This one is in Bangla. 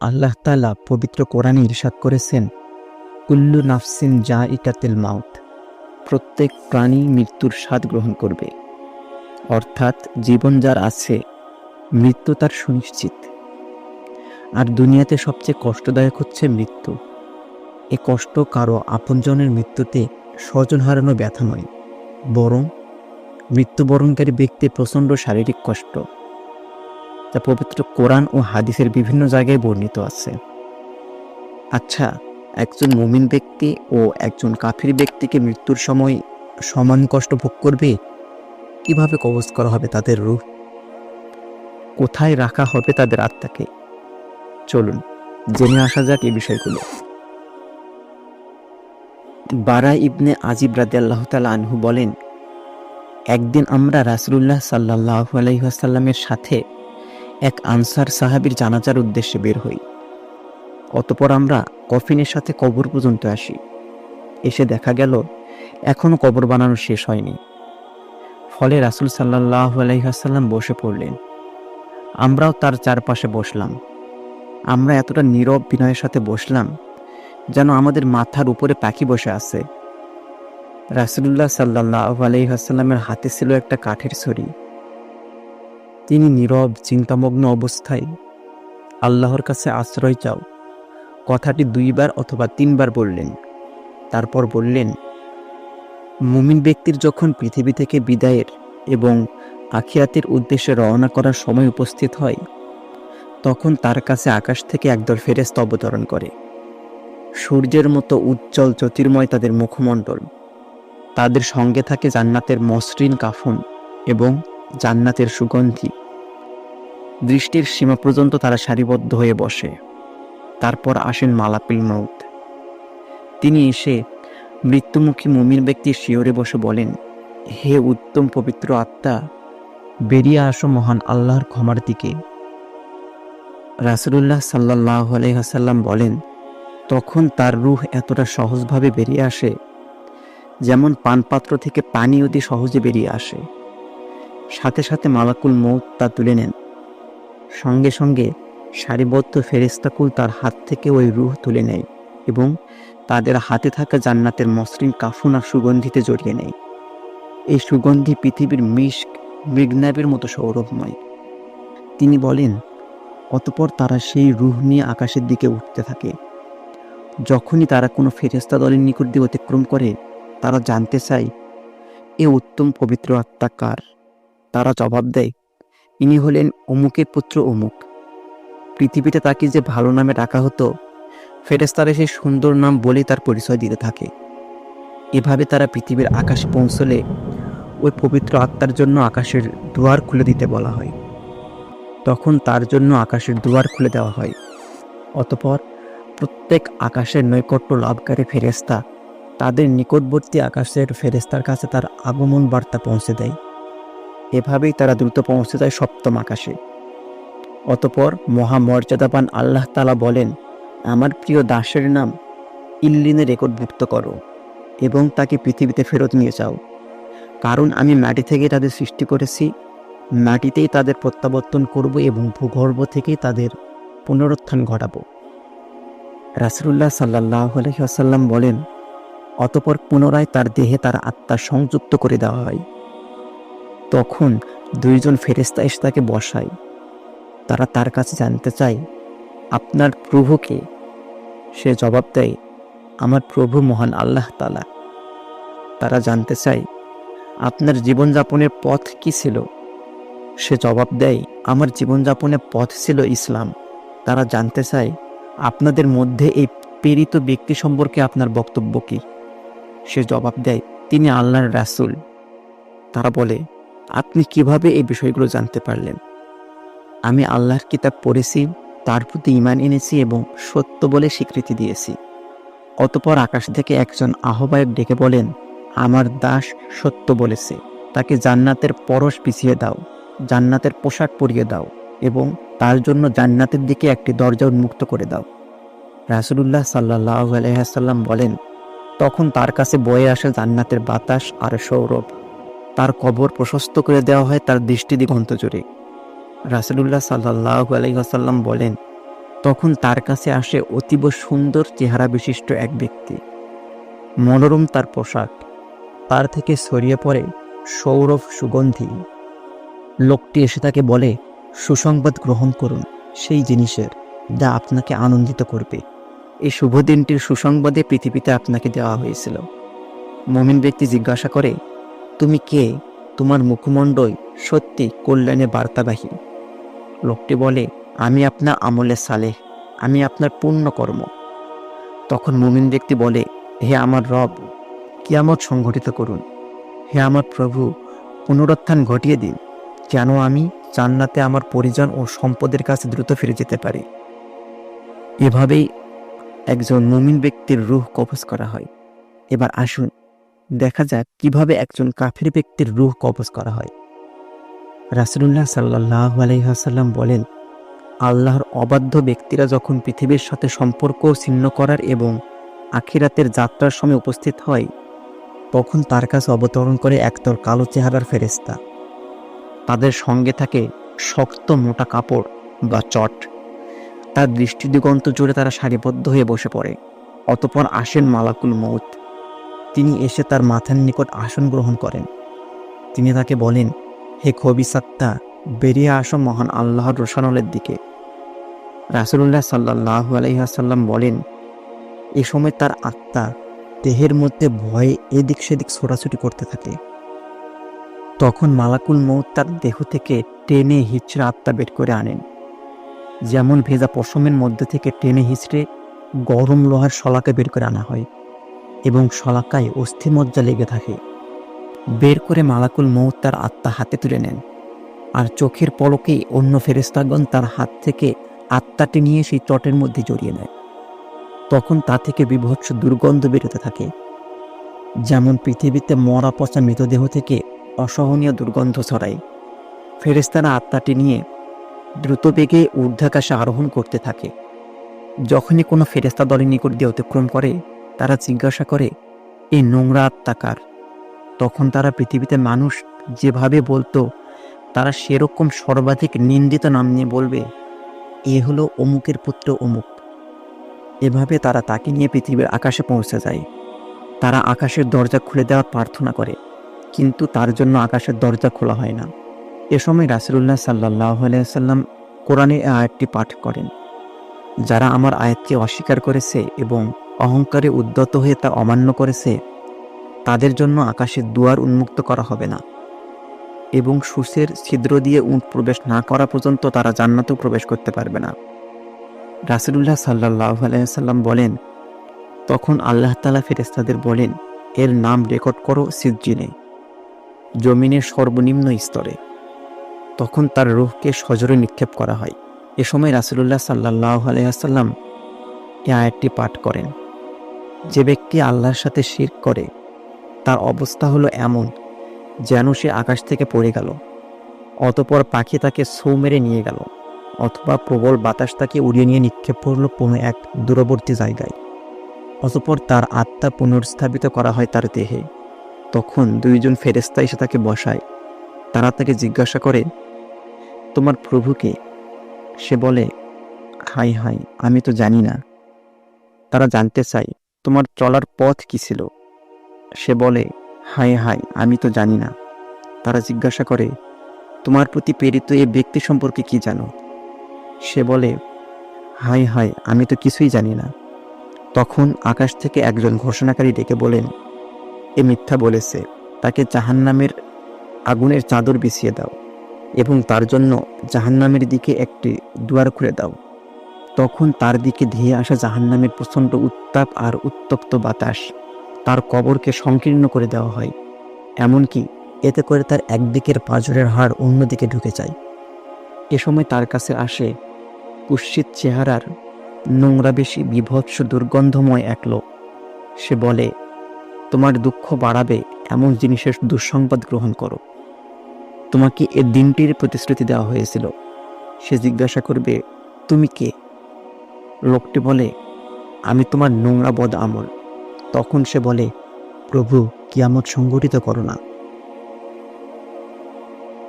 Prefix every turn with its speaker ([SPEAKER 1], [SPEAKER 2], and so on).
[SPEAKER 1] আল্লাহ তালা পবিত্র কোরআনে ইরশাদ করেছেন, কুল্লু নাফসিন যা ইকাতেল মাউত প্রত্যেক প্রাণী মৃত্যুর স্বাদ গ্রহণ করবে। অর্থাৎ জীবন যার আছে, মৃত্যু তার সুনিশ্চিত। আর দুনিয়াতে সবচেয়ে কষ্টদায়ক হচ্ছে মৃত্যু। এ কষ্ট কারও আপনজনের মৃত্যুতে স্বজন হারানো ব্যথা নয় বরং মৃত্যুবরণকারী ব্যক্তি প্রচণ্ড শারীরিক কষ্ট। যা পবিত্র কোরআন ও হাদিসের বিভিন্ন জায়গায় বর্ণিত আছে। আচ্ছা একজন মুমিন ব্যক্তি ও একজন কাফির ব্যক্তিকে মৃত্যুর সময় সমান কষ্ট ভোগ করবে? কীভাবে কবজ করা হবে তাদের রূহ কোথায় রাখা হবে তাদের আত্মাকে? চলুন, জেনে আসা যাক এই বিষয়গুলো। বারা ইবনে আজিব রাদি আল্লাহ আনহু বলেন, একদিন আমরা রাসুলুল্লাহ সাল্লাহ আলহিহাসাল্লামের সাথে এক আনসার সাহাবির জানাজার উদ্দেশ্যে বের হই। অতপর আমরা কফিনের সাথে কবর পর্যন্ত আসি। এসে দেখা গেল এখনও কবর বানানো শেষ হয়নি। ফলে রাসুল সাল্লাহ আলহিহাসাল্লাম বসে পড়লেন। আমরাও তার চারপাশে বসলাম। আমরা এতটা নীরব বিনয়ের সাথে বসলাম যেন আমাদের মাথার উপরে পাখি বসে আছে। রাসুলুল্লাহ সাল্লাহ আলহিহাসাল্লামের হাতে ছিল একটা কাঠের ছড়ি। তিনি নীরব, চিন্তামগ্ন অবস্থায় আল্লাহর কাছে আশ্রয় চাও। কথাটি দুইবার অথবা তিনবার বললেন। তারপর বললেন, মুমিন ব্যক্তির যখন পৃথিবী থেকে বিদায়ের এবং আখিরাতের উদ্দেশ্যে রওনা করার সময় উপস্থিত হয়, তখন তার কাছে আকাশ থেকে একদল ফেরেস্ত অবতরণ করে। সূর্যের মতো উজ্জ্বল জ্যোতির্ময় তাদের মুখমণ্ডল। তাদের সঙ্গে থাকে জান্নাতের মসৃণ কাফন এবং জান্নাতের সুগন্ধি। দৃষ্টির সীমা পর্যন্ত তারা সারিবদ্ধ হয়ে বসে। তারপর আসেন মালাপিল মৌত তিনি এসে মৃত্যুমুখী মুমির ব্যক্তি শিওরে বসে বলেন, হে উত্তম পবিত্র আত্মা, বেরিয়ে আসো মহান আল্লাহর ক্ষমার দিকে। রাসুলুল্লাহ সাল্লাহ আলহাসাল্লাম বলেন, তখন তার রুহ এতটা সহজভাবে বেরিয়ে আসে, যেমন পানপাত্র থেকে পানি অতি সহজে বেরিয়ে আসে। সাথে সাথে মালাকুল মৌত তা তুলে নেন। সঙ্গে সঙ্গে সারিবদ্ধ ফেরেস্তাকুল তার হাত থেকে ওই রুহ তুলে নেয় এবং তাদের হাতে থাকা জান্নাতের মসৃণ কাফুন আর সুগন্ধিতে জড়িয়ে নেয়। এই সুগন্ধি পৃথিবীর মিষ্ক মৃগনাবের মতো সৌরভময়। তিনি বলেন, অতপর তারা সেই রুহ নিয়ে আকাশের দিকে উঠতে থাকে। যখনই তারা কোনো ফেরেস্তা দলের নিকট দিয়ে অতিক্রম করে, তারা জানতে চায়, এ উত্তম পবিত্র আত্মা কার? তারা জবাব দেয়, ইনি হলেন অমুকের পুত্র অমুক। পৃথিবীতে তাকে যে ভালো নামে ডাকা হতো ফেরেস্তারা সেই সুন্দর নাম বলেই তার পরিচয় দিতে থাকে। এভাবে তারা পৃথিবীর আকাশে পৌঁছলে ওই পবিত্র আত্মার জন্য আকাশের দুয়ার খুলে দিতে বলা হয়। তখন তার জন্য আকাশের দুয়ার খুলে দেওয়া হয়। অতপর প্রত্যেক আকাশের নৈকট্য লাভকারী ফেরেস্তা তাদের নিকটবর্তী আকাশের ফেরেস্তার কাছে তার আগমন বার্তা পৌঁছে দেয়। এভাবেই তারা দ্রুত পৌঁছে যায় সপ্তম আকাশে। অতপর মহামর্যাদাবান আল্লাহ তালা বলেন, আমার প্রিয় দাসের নাম ইল্লিনে রেকর্ডভুক্ত করো এবং তাকে পৃথিবীতে ফেরত নিয়ে যাও। কারণ আমি মাটি থেকে তাদের সৃষ্টি করেছি, মাটিতেই তাদের প্রত্যাবর্তন করব এবং ভূগর্ভ থেকেই তাদের পুনরুত্থান ঘটাবো। রাসুল্লাহ সাল্লাহ আলহিহাসাল্লাম বলেন, অতপর পুনরায় তার দেহে তার আত্মা সংযুক্ত করে দেওয়া হয়। তখন দুইজন ফেরেস্তা এসে তাকে বসায়। তারা তার কাছে জানতে চায়, আপনার প্রভুকে সে জবাব দেয়, আমার প্রভু মহান আল্লাহ তালা তারা জানতে চায়, আপনার জীবনযাপনের পথ কি ছিল? সে জবাব দেয়, আমার জীবনযাপনের পথ ছিল ইসলাম। তারা জানতে চায়, আপনাদের মধ্যে এই প্রেরিত ব্যক্তি সম্পর্কে আপনার বক্তব্য কি? সে জবাব দেয়, তিনি আল্লাহর রাসুল। তারা বলে আপনি কীভাবে এই বিষয়গুলো জানতে পারলেন? আমি আল্লাহর কিতাব পড়েছি, তার প্রতি ইমান এনেছি এবং সত্য বলে স্বীকৃতি দিয়েছি। অতপর আকাশ থেকে একজন আহ্বায়ক ডেকে বলেন, আমার দাস সত্য বলেছে, তাকে জান্নাতের পরশ পিছিয়ে দাও, জান্নাতের পোশাক পরিয়ে দাও এবং তার জন্য জান্নাতের দিকে একটি দরজা উন্মুক্ত করে দাও। রাসুলুল্লাহ সাল্লাহ আলহাম বলেন, তখন তার কাছে বয়ে আসে জান্নাতের বাতাস আর সৌরভ তার কবর প্রশস্ত করে দেওয়া হয় তার দৃষ্টি দিগন্ত জুড়ে রাসুলুল্লাহ সাল্লাহ আলহিহাসাল্লাম বলেন, তখন তার কাছে আসে অতীব সুন্দর চেহারা বিশিষ্ট এক ব্যক্তি। মনোরম তার পোশাক। তার থেকে ছড়িয়ে পড়ে সৌরভ সুগন্ধি। লোকটি এসে তাকে বলে, সুসংবাদ গ্রহণ করুন, সেই জিনিসের যা আপনাকে আনন্দিত করবে। এই শুভ দিনটির সুসংবাদে পৃথিবীতে আপনাকে দেওয়া হয়েছিল। মমিন ব্যক্তি জিজ্ঞাসা করে তুমি কে? তোমার মুখমণ্ডল সত্যি কল্যাণে বার্তাবাহী। লোকটি বলে, আমি আপনার আমলে সালেহ, আমি আপনার পূর্ণ কর্ম তখন মুমিন ব্যক্তি বলে, হে আমার রব, কিয়ামত সংঘটিত করুন। হে আমার প্রভু, পুনরুত্থান ঘটিয়ে দিন, যেন আমি জান্নাতে আমার পরিজন ও সম্পদের কাছে দ্রুত ফিরে যেতে পারি। এভাবেই একজন মুমিন ব্যক্তির রুহ কবজ করা হয়। এবার আসুন দেখা যাক কীভাবে একজন কাফের ব্যক্তির রুহ কবজ করা হয়। রাসুলুল্লাহ সাল্লাহ আলহাসাল্লাম বলেন, আল্লাহর অবাধ্য ব্যক্তিরা যখন পৃথিবীর সাথে সম্পর্ক ছিন্ন করার এবং আখিরাতের যাত্রার সময় উপস্থিত হয়, তখন তার কাছে অবতরণ করে একদল কালো চেহারার ফেরেস্তা তাদের সঙ্গে থাকে শক্ত মোটা কাপড় বা চট। তার দৃষ্টি দিগন্ত জুড়ে তারা সারিবদ্ধ হয়ে বসে পড়ে, অতপর আসেন মালাকুল মৌত তিনি এসে তার মাথার নিকট আসন গ্রহণ করেন। তিনি তাকে বলেন, হে খবি সাত্তা, বেরিয়ে আসো মহান আল্লাহর রোশানলের দিকে। রাসুল্লাহ সাল্লাহ আলহিহাসাল্লাম বলেন, এ সময় তার আত্মা দেহের মধ্যে ভয়ে এদিক সেদিক ছোটাছুটি করতে থাকে। তখন মালাকুল মৌত তার দেহ থেকে টেনে হিচড়ে আত্মা বের করে আনেন। যেমন ভেজা পশমের মধ্যে থেকে টেনে হিচড়ে গরম লোহার শলাকে বের করে আনা হয়। এবং শলাকায় অস্থিমজ্জা লেগে থাকে। বের করে মালাকুল মৌত তার আত্মা হাতে তুলে নেন। আর চোখের পলকে অন্য ফেরেস্তাগণ তার হাত থেকে আত্মাটি নিয়ে সেই চটের মধ্যে জড়িয়ে নেয়। তখন তা থেকে বিভৎস দুর্গন্ধ বেরোতে থাকে। যেমন পৃথিবীতে মরা পচা মৃতদেহ থেকে অসহনীয় দুর্গন্ধ ছড়ায়। ফেরেস্তারা আত্মাটি নিয়ে দ্রুত বেগে ঊর্ধ্বাকাশে আরোহণ করতে থাকে। যখনই কোনো ফেরেস্তা দলের নিকট দিয়ে অতিক্রম করে তারা জিজ্ঞাসা করে এই নোংরা আত্মাকার। তখন তারা পৃথিবীতে মানুষ যেভাবে বলতো, তারা সেরকম সর্বাধিক নিন্দিত নাম নিয়ে বলবে, এ হলো অমুকের পুত্র অমুক। এভাবে তারা তাকে নিয়ে পৃথিবীর আকাশে পৌঁছে যায়। তারা আকাশের দরজা খুলে দেওয়ার প্রার্থনা করে, কিন্তু তার জন্য আকাশের দরজা খোলা হয় না। এ সময় রাসুল্লাহ সাল্লাহ আলাইসাল্লাম কোরআনে আয়াতটি পাঠ করেন, যারা আমার আয়াতকে অস্বীকার করেছে এবং অহংকারে উদ্যত হয়ে তা অমান্য করেছে, তাদের জন্য আকাশের দুয়ার উন্মুক্ত করা হবে না। এবং সুসের ছিদ্র দিয়ে উঁট প্রবেশ না করা পর্যন্ত তারা জান্নাতেও প্রবেশ করতে পারবে না। রাসুলুল্লাহ সাল্লাহ আলাইসাল্লাম বলেন, তখন আল্লাহ তালা ফেরেস্তাদের বলেন, এর নাম রেকর্ড করো সিজ্জিনে, জমিনের সর্বনিম্ন স্তরে। তখন তার রুহকে সজরে নিক্ষেপ করা হয়। এ সময় রাসুলুল্লাহ সাল্লাহ আলাইসাল্লাম এ আয়াতটি পাঠ করেন। যে ব্যক্তি আল্লাহর সাথে শির করে, তার অবস্থা হলো এমন যেন সে আকাশ থেকে পড়ে গেল, অতপর পাখি তাকে সৌ মেরে নিয়ে গেল, অথবা প্রবল বাতাস তাকে উড়িয়ে নিয়ে নিক্ষেপ করল কোনো এক দূরবর্তী জায়গায়। অতপর তার আত্মা পুনর্স্থাপিত করা হয় তার দেহে। তখন দুইজন ফেরেস্তা এসে তাকে বসায়। তারা তাকে জিজ্ঞাসা করে, তোমার প্রভুকে সে বলে হাই হাই আমি তো জানি না। তারা জানতে চাই তোমার চলার পথ কি ছিল? সে বলে হাই হাই আমি তো জানি না। তারা জিজ্ঞাসা করে, তোমার প্রতি প্রেরিত এই ব্যক্তি সম্পর্কে কি জানো? সে বলে হাই হাই আমি তো কিছুই জানি না। তখন আকাশ থেকে একজন ঘোষণাকারী ডেকে বলেন, এ মিথ্যা বলেছে, তাকে জাহান্নামের আগুনের চাদর বিছিয়ে দাও এবং তার জন্য জাহান্নামের দিকে একটি দুয়ার খুলে দাও। তখন তার দিকে ধেয়ে আসা জাহান্নামের প্রচণ্ড উত্তাপ আর উত্তপ্ত বাতাস। তার কবরকে সংকীর্ণ করে দেওয়া হয়। এমনকি এতে করে তার একদিকের পাঁজরের হাড় অন্যদিকে ঢুকে যায়। এ সময় তার কাছে আসে কুৎসিত চেহারার নোংরা বেশি বিভৎস দুর্গন্ধময় এক লোক। সে বলে, তোমার দুঃখ বাড়াবে এমন জিনিসের দুঃসংবাদ গ্রহণ করো। তোমাকে এ দিনটির প্রতিশ্রুতি দেওয়া হয়েছিল। সে জিজ্ঞাসা করবে, তুমি কে? লোকটি বলে, আমি তোমার নোংরা বদ আমল। তখন সে বলে, প্রভু, কিয়ামত সংগঠিত করো না।